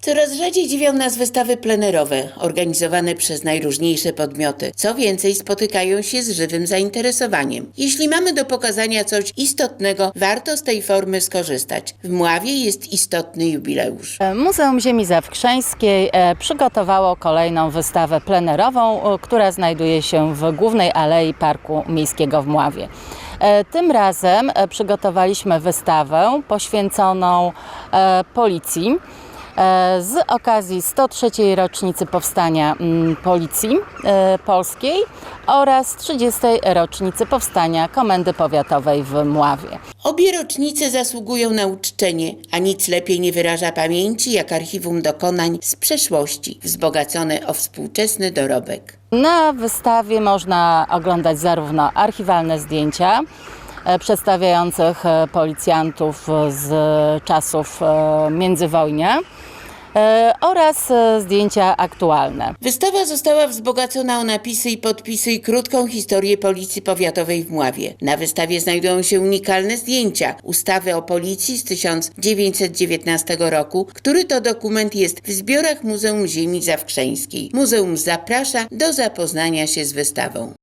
Coraz rzadziej dziwią nas wystawy plenerowe, organizowane przez najróżniejsze podmioty. Co więcej, spotykają się z żywym zainteresowaniem. Jeśli mamy do pokazania coś istotnego, warto z tej formy skorzystać. W Mławie jest istotny jubileusz. Muzeum Ziemi Zawkrzeńskiej e, przygotowało kolejną wystawę plenerową, e, która znajduje się w głównej alei Parku Miejskiego w Mławie. E, Tym razem e, przygotowaliśmy wystawę poświęconą e, policji. E, Z okazji 103. rocznicy powstania mm, Policji e, Polskiej oraz 30. rocznicy powstania Komendy Powiatowej w Mławie. Obie rocznice zasługują na uczczenie, a nic lepiej nie wyraża pamięci jak archiwum dokonań z przeszłości, wzbogacone o współczesny dorobek. Na wystawie można oglądać zarówno archiwalne zdjęcia przedstawiających e, policjantów z czasów e, międzywojnia e, oraz e, zdjęcia aktualne. Wystawa została wzbogacona o napisy i podpisy i krótką historię Policji Powiatowej w Mławie. Na wystawie znajdują się unikalne zdjęcia ustawy o policji z 1919 roku, który to dokument jest w zbiorach Muzeum Ziemi Zawkrzeńskiej. Muzeum zaprasza do zapoznania się z wystawą.